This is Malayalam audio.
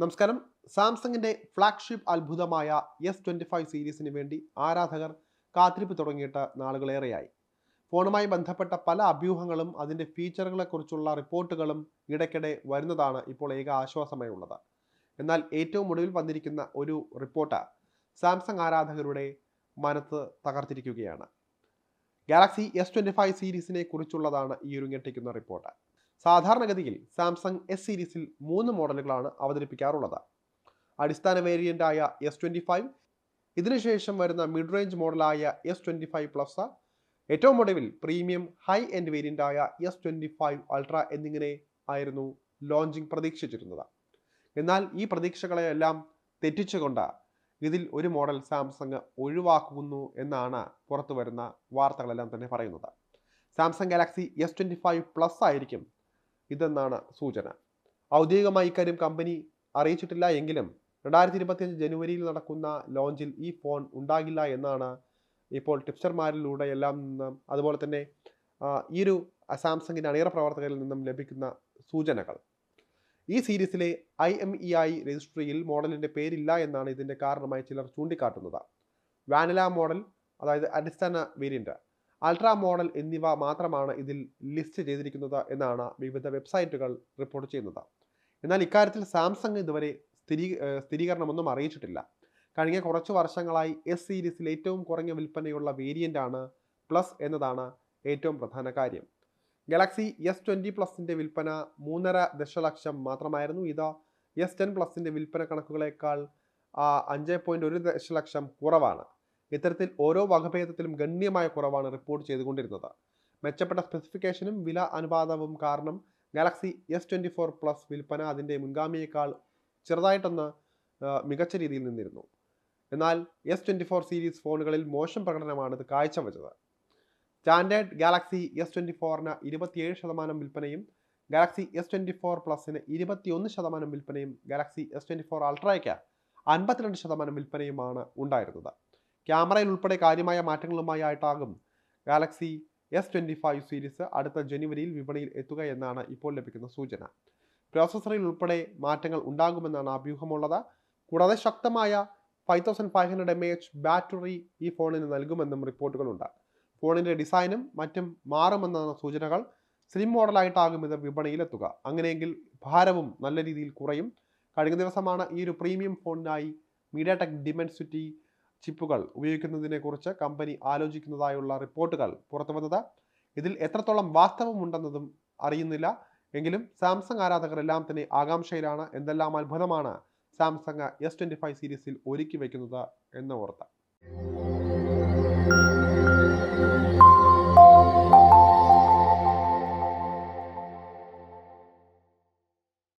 നമസ്കാരം. സാംസങ്ങിന്റെ ഫ്ലാഗ്ഷിപ്പ് അത്ഭുതമായ എസ് ട്വന്റി ഫൈവ് സീരീസിന് വേണ്ടി ആരാധകർ കാത്തിരിപ്പ് തുടങ്ങിയിട്ട് നാളുകളേറെയായി. ഫോണുമായി ബന്ധപ്പെട്ട പല അഭ്യൂഹങ്ങളും അതിന്റെ ഫീച്ചറുകളെക്കുറിച്ചുള്ള റിപ്പോർട്ടുകളും ഇടയ്ക്കിടെ വരുന്നതാണ് ഇപ്പോൾ ഏക ആശ്വാസമായി ഉള്ളത് എന്നാൽ ഏറ്റവും ഒടുവിൽ വന്നിരിക്കുന്ന ഒരു റിപ്പോർട്ട് സാംസങ് ആരാധകരുടെ മനത്ത് തകർത്തിരിക്കുകയാണ്. ഗാലക്സി എസ് ട്വന്റി ഫൈവ് സീരീസിനെ കുറിച്ചുള്ളതാണ് ഈ ഒരു ഞെട്ടിക്കുന്ന റിപ്പോർട്ട്. സാധാരണഗതിയിൽ സാംസങ് എസ് സീരീസിൽ മൂന്ന് മോഡലുകളാണ് അവതരിപ്പിക്കാറുള്ളത്. അടിസ്ഥാന വേരിയന്റായ എസ് ട്വന്റി ഫൈവ് ഇതിനുശേഷം വരുന്ന മിഡ് റേഞ്ച് മോഡലായ എസ് ട്വന്റി ഫൈവ് പ്ലസ് ഏറ്റവും ഒടുവിൽ പ്രീമിയം ഹൈ എൻഡ് വേരിയന്റായ എസ് ട്വന്റി ഫൈവ് അൾട്ര എന്നിങ്ങനെ ആയിരുന്നു ലോഞ്ചിങ് പ്രതീക്ഷിച്ചിരുന്നത്. എന്നാൽ ഈ പ്രതീക്ഷകളെയെല്ലാം തെറ്റിച്ചുകൊണ്ട് ഇതിൽ ഒരു മോഡൽ സാംസങ് ഒഴിവാക്കുന്നു എന്നാണ് പുറത്തു വരുന്ന വാർത്തകളെല്ലാം തന്നെ പറയുന്നത്. Samsung Galaxy S twenty five plus ആയിരിക്കും ഇതെന്നാണ് സൂചന. ഔദ്യോഗികമായി ഇക്കാര്യം കമ്പനി അറിയിച്ചിട്ടില്ല എങ്കിലും രണ്ടായിരത്തി ഇരുപത്തിയഞ്ച് ജനുവരിയിൽ നടക്കുന്ന ലോഞ്ചിൽ ഈ ഫോൺ ഉണ്ടാകില്ല എന്നാണ് ഇപ്പോൾ ടിപ്സർമാരിലൂടെ എല്ലാം നിന്നും അതുപോലെ തന്നെ ഈ ഒരു സാംസങ്ങിന്റെ അണിയറ പ്രവർത്തകരിൽ നിന്നും ലഭിക്കുന്ന സൂചനകൾ. ഈ സീരീസിലെ ഐ എം ഇ ഐ രജിസ്ട്രിയിൽ മോഡലിന്റെ പേരില്ല എന്നാണ് ഇതിന്റെ കാരണമായി ചിലർ ചൂണ്ടിക്കാട്ടുന്നത്. വാനില മോഡൽ അതായത് അടിസ്ഥാന വേരിയന്റ് അൾട്രാ മോഡൽ എന്നിവ മാത്രമാണ് ഇതിൽ ലിസ്റ്റ് ചെയ്തിരിക്കുന്നത് എന്നാണ് വിവിധ വെബ്സൈറ്റുകൾ റിപ്പോർട്ട് ചെയ്യുന്നത്. എന്നാൽ ഇക്കാര്യത്തിൽ സാംസങ് ഇതുവരെ സ്ഥിരീ സ്ഥിരീകരണമൊന്നും അറിയിച്ചിട്ടില്ല. കഴിഞ്ഞ കുറച്ച് വർഷങ്ങളായി എസ് സീരീസിൽ ഏറ്റവും കുറഞ്ഞ വിൽപ്പനയുള്ള വേരിയന്റ് ആണ് പ്ലസ് എന്നതാണ് ഏറ്റവും പ്രധാന കാര്യം. ഗാലക്സി എസ് ട്വന്റി പ്ലസിന്റെ വിൽപ്പന മൂന്നര ദശലക്ഷം മാത്രമായിരുന്നു. ഇത് എസ് ടെൻ പ്ലസിന്റെ വിൽപ്പന കണക്കുകളേക്കാൾ അഞ്ച് പോയിന്റ് ഒരു ദശലക്ഷം കുറവാണ്. ഇത്തരത്തിൽ ഓരോ വകഭേദത്തിലും ഗണ്യമായ കുറവാണ് റിപ്പോർട്ട് ചെയ്തുകൊണ്ടിരുന്നത്. മെച്ചപ്പെട്ട സ്പെസിഫിക്കേഷനും വില അനുപാതവും കാരണം Galaxy S twenty four plus വിൽപ്പന അതിന്റെ മുൻഗാമിയേക്കാൾ ചെറുതായിട്ടൊന്ന് മികച്ച രീതിയിൽ നിന്നിരുന്നു. എന്നാൽ എസ് ട്വന്റി ഫോർ സീരീസ് ഫോണുകളിൽ മോശം പ്രകടനമാണ് ഇത് കാഴ്ചവെച്ചത്. സ്റ്റാൻഡേർഡ് ഗാലക്സി എസ് ട്വന്റി ഫോറിന് ഇരുപത്തിയേഴ് ശതമാനം വിൽപ്പനയും ഗാലക്സി എസ് ട്വന്റി ഫോർ പ്ലസിന് ഇരുപത്തിയൊന്ന് ശതമാനം വിൽപ്പനയും ഗാലക്സി എസ് ട്വന്റി ഫോർ അൾട്രയ്ക്ക് അൻപത്തിരണ്ട് ശതമാനം വിൽപ്പനയുമാണ് ഉണ്ടായിരുന്നത്. ക്യാമറയിൽ ഉൾപ്പെടെ കാര്യമായ മാറ്റങ്ങളുമായി ആയിട്ടാകും Galaxy S twenty five series അടുത്ത ജനുവരിയിൽ വിപണിയിൽ എത്തുക എന്നാണ് ഇപ്പോൾ ലഭിക്കുന്ന സൂചന. പ്രോസസ്സറിൽ ഉൾപ്പെടെ മാറ്റങ്ങൾ ഉണ്ടാകുമെന്നാണ് അഭ്യൂഹമുള്ളത്. കൂടാതെ ശക്തമായ five thousand five hundred M H battery ഈ ഫോണിന് നൽകുമെന്നും റിപ്പോർട്ടുകളുണ്ട്. ഫോണിന്റെ ഡിസൈനും മറ്റും മാറുമെന്നാണ് സൂചനകൾ. സ്ലിം മോഡലായിട്ടാകും ഇത് വിപണിയിലെത്തുക അങ്ങനെയെങ്കിൽ ഭാരവും നല്ല രീതിയിൽ കുറയും. കഴിഞ്ഞ ദിവസമാണ് ഈ ഒരു പ്രീമിയം ഫോണിനായി മീഡിയ ടെക് ഡിമെൻസിറ്റി ചിപ്പുകൾ ഉപയോഗിക്കുന്നതിനെക്കുറിച്ച് കമ്പനി ആലോചിക്കുന്നതായുള്ള റിപ്പോർട്ടുകൾ പുറത്തു വന്നത്. ഇതിൽ എത്രത്തോളം വാസ്തവമുണ്ടെന്നതും അറിയുന്നില്ല. എങ്കിലും സാംസങ് ആരാധകർ എല്ലാം തന്നെ ആകാംക്ഷയിലാണ്. എന്തെല്ലാം അത്ഭുതമാണ് സാംസങ് എസ് ട്വന്റി ഫൈവ് സീരീസിൽ ഒരുക്കി വയ്ക്കുന്നത് എന്ന് ഓർത്ത്